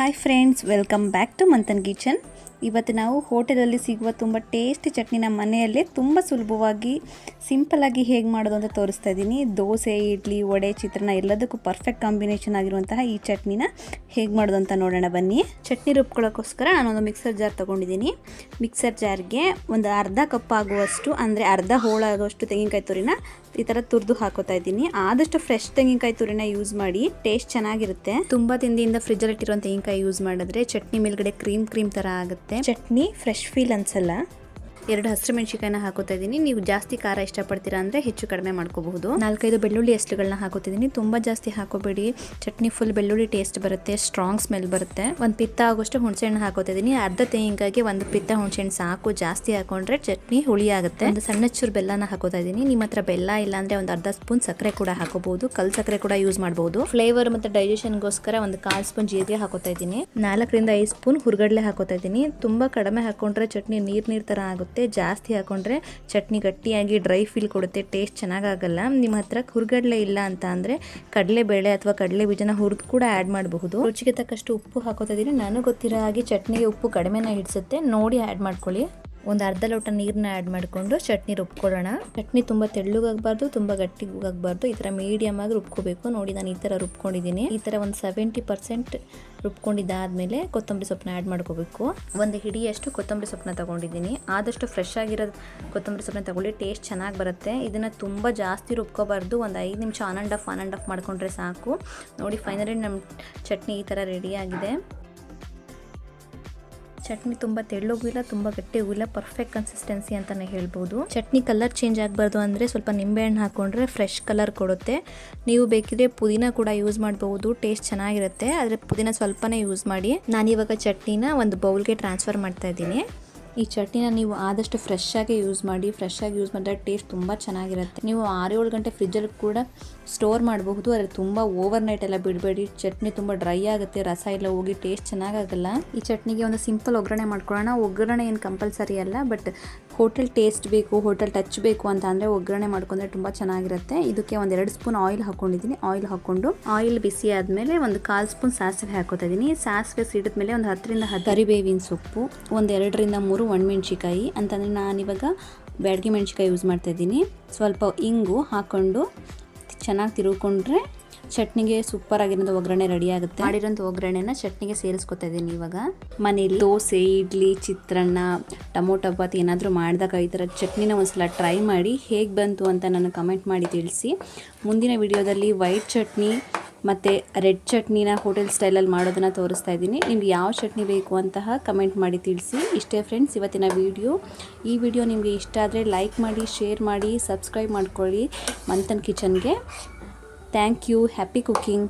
Hi friends welcome back to Manthan kitchen ಇವತ್ತು ನಾವು ಹೋಟೆಲಲ್ಲಿ ಸಿಗುವ ತುಂಬ ಟೇಸ್ಟಿ ಚಟ್ನಿನ ಮನೆಯಲ್ಲೇ ತುಂಬ ಸುಲಭವಾಗಿ ಸಿಂಪಲಾಗಿ ಹೇಗೆ ಮಾಡೋದು ಅಂತ ತೋರಿಸ್ತಾ ಇದ್ದೀನಿ. ದೋಸೆ, ಇಡ್ಲಿ, ವಡೆ, ಚಿತ್ರಾನ್ನ ಎಲ್ಲದಕ್ಕೂ ಪರ್ಫೆಕ್ಟ್ ಕಾಂಬಿನೇಷನ್ ಆಗಿರುವಂತಹ ಈ ಚಟ್ನಿನ ಹೇಗೆ ಮಾಡೋದು ಅಂತ ನೋಡೋಣ ಬನ್ನಿ. ಚಟ್ನಿ ರುಬ್ಕೊಳ್ಳೋಕ್ಕೋಸ್ಕರ ನಾನೊಂದು ಮಿಕ್ಸರ್ ಜಾರ್ ತೊಗೊಂಡಿದ್ದೀನಿ. ಮಿಕ್ಸರ್ ಜಾರ್ಗೆ ಒಂದು ಅರ್ಧ ಕಪ್ ಆಗುವಷ್ಟು, ಅಂದರೆ ಅರ್ಧ ಹೋಳಾಗುವಷ್ಟು ತೆಂಗಿನಕಾಯಿ ತುರಿನ ಈ ಥರ ತುರಿದು ಹಾಕೋತಾ ಇದ್ದೀನಿ. ಆದಷ್ಟು ಫ್ರೆಶ್ ತೆಂಗಿನಕಾಯಿ ತುರಿನ ಯೂಸ್ ಮಾಡಿ ಟೇಸ್ಟ್ ಚೆನ್ನಾಗಿರುತ್ತೆ. ತುಂಬ ದಿನದಿಂದ ಫ್ರಿಜ್ಜಲ್ಲಿ ಇಟ್ಟಿರೋ ತೆಂಗಿನಕಾಯಿ ಯೂಸ್ ಮಾಡಿದ್ರೆ ಚಟ್ನಿ ಮೇಲ್ಗಡೆ ಕ್ರೀಮ್ ಕ್ರೀಮ್ ಥರ ಆಗುತ್ತೆ. ಚಟ್ನಿ ಫ್ರೆಶ್ ಫೀಲ್ ಅನ್ಸಲ್ಲ. ಎರಡು ಹಸಿರು ಮೆಣಸಿಕಾಯಿನ ಹಾಕೋತಾ ಇದ್ದೀನಿ. ನೀವು ಜಾಸ್ತಿ ಖಾರ ಇಷ್ಟಪಡ್ತೀರಾ ಅಂದರೆ ಹೆಚ್ಚು ಕಡಿಮೆ ಮಾಡ್ಕೋಬಹುದು. ನಾಲ್ಕೈದು ಬೆಳ್ಳುಳ್ಳಿ ಎಸ್ಳುಗಳನ್ನ ಹಾಕೋತಿದ್ದೀನಿ. ತುಂಬ ಜಾಸ್ತಿ ಹಾಕೋಬೇಡಿ. ಚಟ್ನಿ ಫುಲ್ ಬೆಳ್ಳುಳ್ಳಿ ಟೇಸ್ಟ್ ಬರುತ್ತೆ ಸ್ಟ್ರಾಂಗ್ ಸ್ಮೆಲ್ ಬರುತ್ತೆ. ಒಂದು ಪಿತ್ತ ಆಗೋಷ್ಟು ಹುಣಸೆಹಣ್ಣು ಹಾಕೋತಾ ಇದ್ದೀನಿ. ಅರ್ಧ ತೆಂಗಿಗಾಗಿ ಒಂದು ಪಿತ್ತ ಹುಣಸೆಹಣ್ಣು ಸಾಕು. ಜಾಸ್ತಿ ಹಾಕೊಂಡ್ರೆ ಚಟ್ನಿ ಹುಳಿ ಆಗುತ್ತೆ. ಒಂದು ಸಣ್ಣ ಚೂರು ಬೆಲ್ಲನ ಹಾಕೋತಾ ಇದ್ದೀನಿ. ನಿಮ್ಮ ಹತ್ರ ಬೆಲ್ಲ ಇಲ್ಲ ಅಂದ್ರೆ ಒಂದು ಅರ್ಧ ಸ್ಪೂನ್ ಸಕ್ಕರೆ ಕೂಡ ಹಾಕೋಬಹುದು. ಕಲ್ ಸಕ್ಕರೆ ಕೂಡ ಯೂಸ್ ಮಾಡಬಹುದು. ಫ್ಲೇವರ್ ಮತ್ತೆ ಡೈಜೆಷನ್ಗೋಸ್ಕರ ಒಂದು ಕಾಲು ಸ್ಪೂನ್ ಜೀರಿಗೆ ಹಾಕೋತಾ ಇದ್ದೀನಿ. ನಾಲ್ಕರಿಂದ ಐದು ಸ್ಪೂನ್ ಹುರ್ಗಡ್ಲೆ ಹಾಕೋತಾ ಇದ್ದೀನಿ. ತುಂಬಾ ಕಡಿಮೆ ಹಾಕೊಂಡ್ರೆ ಚಟ್ನಿ ನೀರ್ ನೀರ್ ತರ ಆಗುತ್ತೆ. ಜಾಸ್ತಿ ಹಾಕೊಂಡ್ರೆ ಚಟ್ನಿ ಗಟ್ಟಿಯಾಗಿ ಡ್ರೈ ಫೀಲ್ ಕೊಡುತ್ತೆ ಟೇಸ್ಟ್ ಚೆನ್ನಾಗಾಗಲ್ಲ. ನಿಮ್ಮ ಹತ್ರ ಹುರ್ಗಡ್ಲೆ ಇಲ್ಲ ಅಂತ ಅಂದರೆ ಕಡಲೆಬೇಳೆ ಅಥವಾ ಕಡಲೆ ಬೀಜನ ಹುರಿದು ಕೂಡ ಆ್ಯಡ್ ಮಾಡಬಹುದು. ರುಚಿಗೆ ತಕ್ಕಷ್ಟು ಉಪ್ಪು ಹಾಕೋತಿದ್ದೀನಿ ನಾನು ಗೊತ್ತಿರೋ ಹಾಗೆ ಚಟ್ನಿಗೆ ಉಪ್ಪು ಕಡಿಮೆನ ಹಿಡಿಸುತ್ತೆ ನೋಡಿ ಆ್ಯಡ್ ಮಾಡ್ಕೊಳ್ಳಿ. ಒಂದು ಅರ್ಧ ಲೋಟ ನೀರನ್ನ ಆ್ಯಡ್ ಮಾಡಿಕೊಂಡು ಚಟ್ನಿ ರುಬ್ಕೊಳ್ಳೋಣ. ಚಟ್ನಿ ತುಂಬ ತೆಳ್ಳಗಾಗಬಾರ್ದು, ತುಂಬ ಗಟ್ಟಿಗಾಗಬಾರ್ದು. ಈ ಥರ ಮೀಡಿಯಮ್ ಆಗಿ ರುಬ್ಕೋಬೇಕು. ನೋಡಿ ನಾನು ಈ ಥರ ರುಬ್ಕೊಂಡಿದ್ದೀನಿ. ಈ ಥರ ಒಂದು ಸೆವೆಂಟಿ ಪರ್ಸೆಂಟ್ ರುಬ್ಕೊಂಡಿದ್ದಾದಮೇಲೆ ಕೊತ್ತಂಬರಿ ಸೊಪ್ಪನ್ನ ಆ್ಯಡ್ ಮಾಡ್ಕೋಬೇಕು. ಒಂದು ಹಿಡಿಯಷ್ಟು ಕೊತ್ತಂಬರಿ ಸೊಪ್ಪನ್ನ ತಗೊಂಡಿದ್ದೀನಿ. ಆದಷ್ಟು ಫ್ರೆಶ್ ಆಗಿರೋ ಕೊತ್ತಂಬರಿ ಸೊಪ್ಪನ್ನ ತಗೊಳ್ಳಿ ಟೇಸ್ಟ್ ಚೆನ್ನಾಗಿ ಬರುತ್ತೆ. ಇದನ್ನು ತುಂಬ ಜಾಸ್ತಿ ರುಬ್ಕೋಬಾರ್ದು. ಒಂದು ಐದು ನಿಮಿಷ on and off on and off ಮಾಡ್ಕೊಂಡ್ರೆ ಸಾಕು. ನೋಡಿ ಫೈನಲಿ ನಮ್ಮ ಚಟ್ನಿ ಈ ಥರ ರೆಡಿಯಾಗಿದೆ ಚಟ್ನಿ ತುಂಬ ತೆಳ್ಳಗೂ ಇಲ್ಲ ತುಂಬ ಗಟ್ಟಿಗೂ ಇಲ್ಲ ಪರ್ಫೆಕ್ಟ್ ಕನ್ಸಿಸ್ಟೆನ್ಸಿ ಅಂತಾನೆ ಹೇಳ್ಬೋದು. ಚಟ್ನಿ ಕಲರ್ ಚೇಂಜ್ ಆಗಬಾರ್ದು ಅಂದ್ರೆ ಸ್ವಲ್ಪ ನಿಂಬೆಹಣ್ಣು ಹಾಕೊಂಡ್ರೆ ಫ್ರೆಶ್ ಕಲರ್ ಕೊಡುತ್ತೆ. ನೀವು ಬೇಕಿದ್ರೆ ಪುದೀನ ಕೂಡ ಯೂಸ್ ಮಾಡಬಹುದು ಟೇಸ್ಟ್ ಚೆನ್ನಾಗಿರುತ್ತೆ, ಆದ್ರೆ ಪುದೀನ ಸ್ವಲ್ಪನೇ ಯೂಸ್ ಮಾಡಿ. ನಾನಿವಾಗ ಚಟ್ನಿನ ಒಂದು ಬೌಲ್ಗೆ ಟ್ರಾನ್ಸ್ಫರ್ ಮಾಡ್ತಾ ಇದ್ದೀನಿ. ಈ ಚಟ್ನಿನ ನೀವು ಆದಷ್ಟು ಫ್ರೆಶ್ ಆಗಿ ಯೂಸ್ ಮಾಡಿ ಫ್ರೆಶ್ ಆಗಿ ಯೂಸ್ ಮಾಡಿದ್ರೆ ಟೇಸ್ಟ್ ತುಂಬ ಚೆನ್ನಾಗಿರುತ್ತೆ. ನೀವು ಆರು ಏಳು ಗಂಟೆ ಫ್ರಿಜ್ಜಲ್ಲಿ ಕೂಡ ಸ್ಟೋರ್ ಮಾಡಬಹುದು. ಅದ್ರಲ್ಲಿ ತುಂಬ ಓವರ್ ನೈಟ್ ಎಲ್ಲ ಬಿಡಬೇಡಿ. ಚಟ್ನಿ ತುಂಬ ಡ್ರೈ ಆಗುತ್ತೆ. ರಸ ಎಲ್ಲ ಹೋಗಿ ಟೇಸ್ಟ್ ಚೆನ್ನಾಗಾಗಲ್ಲ. ಈ ಚಟ್ನಿಗೆ ಒಂದು ಸಿಂಪಲ್ ಒಗ್ಗರಣೆ ಮಾಡ್ಕೊಳ್ಳೋಣ. ಒಗ್ಗರಣೆ ಏನು ಕಂಪಲ್ಸರಿ ಅಲ್ಲ ಬಟ್ ಹೋಟೆಲ್ ಟೇಸ್ಟ್ ಬೇಕು ಹೋಟೆಲ್ ಟಚ್ ಬೇಕು ಅಂತ ಅಂದರೆ ಒಗ್ಗರಣೆ ಮಾಡ್ಕೊಂಡ್ರೆ ತುಂಬ ಚೆನ್ನಾಗಿರುತ್ತೆ. ಇದಕ್ಕೆ ಒಂದು ಎರಡು ಸ್ಪೂನ್ ಆಯಿಲ್ ಹಾಕೊಂಡಿದ್ದೀನಿ. ಆಯಿಲ್ ಹಾಕೊಂಡು ಆಯಿಲ್ ಬಿಸಿ ಆದಮೇಲೆ ಒಂದು ಕಾಲು ಸ್ಪೂನ್ ಸಾಸಿವೆ ಹಾಕೋತಾ ಇದ್ದೀನಿ. ಸಾಸಿವೆ ಸಿಡಿದ ಮೇಲೆ ಒಂದು ಹತ್ತರಿಂದ ಹರಿಬೇವಿನ ಸೊಪ್ಪು, ಒಂದು ಎರಡರಿಂದ ಮೂರು ಒಣಮೆಣ್ಸಿಕಾಯಿ ಅಂತಂದರೆ ನಾನಿವಾಗ ಬ್ಯಾಡಗಿ ಮೆಣಸಿಕಾಯಿ ಯೂಸ್ ಮಾಡ್ತಾ ಇದ್ದೀನಿ. ಸ್ವಲ್ಪ ಇಂಗು ಹಾಕ್ಕೊಂಡು ಚೆನ್ನಾಗಿ ತಿರುಗಿಕೊಂಡ್ರೆ ಚಟ್ನಿಗೆ ಸೂಪರ್ ಆಗಿರೋದು ಒಗ್ಗರಣೆ ರೆಡಿ ಆಗುತ್ತೆ. ಮಾಡಿರೋಂಥ ಒಗ್ಗರಣೆನ ಚಟ್ನಿಗೆ ಸೇರಿಸ್ಕೊತಾ ಇದ್ದೀನಿ ಇವಾಗ. ಮನೇಲಿ ದೋಸೆ ಇಡ್ಲಿ ಚಿತ್ರಾನ್ನ ಟೊಮೊಟೊ ಬಾತ್ ಏನಾದರೂ ಮಾಡಿದಾಗ ಈ ಥರ ಚಟ್ನಿನ ಒಂದ್ಸಲ ಟ್ರೈ ಮಾಡಿ ಹೇಗೆ ಬಂತು ಅಂತ ನಾನು ಕಮೆಂಟ್ ಮಾಡಿ ತಿಳಿಸಿ. ಮುಂದಿನ ವಿಡಿಯೋದಲ್ಲಿ ವೈಟ್ ಚಟ್ನಿ ಮತ್ತು ರೆಡ್ ಚಟ್ನಿನ ಹೋಟೆಲ್ ಸ್ಟೈಲಲ್ಲಿ ಮಾಡೋದನ್ನು ತೋರಿಸ್ತಾ ಇದ್ದೀನಿ. ನಿಮ್ಗೆ ಯಾವ ಚಟ್ನಿ ಬೇಕು ಅಂತಹ ಕಮೆಂಟ್ ಮಾಡಿ ತಿಳಿಸಿ. ಇಷ್ಟೇ ಫ್ರೆಂಡ್ಸ್, ಇವತ್ತಿನ ವಿಡಿಯೋ. ಈ ವಿಡಿಯೋ ನಿಮಗೆ ಇಷ್ಟ ಆದರೆ ಲೈಕ್ ಮಾಡಿ, ಶೇರ್ ಮಾಡಿ, ಸಬ್ಸ್ಕ್ರೈಬ್ ಮಾಡ್ಕೊಳ್ಳಿ Manthan ಕಿಚನ್ಗೆ. Thank you, happy cooking.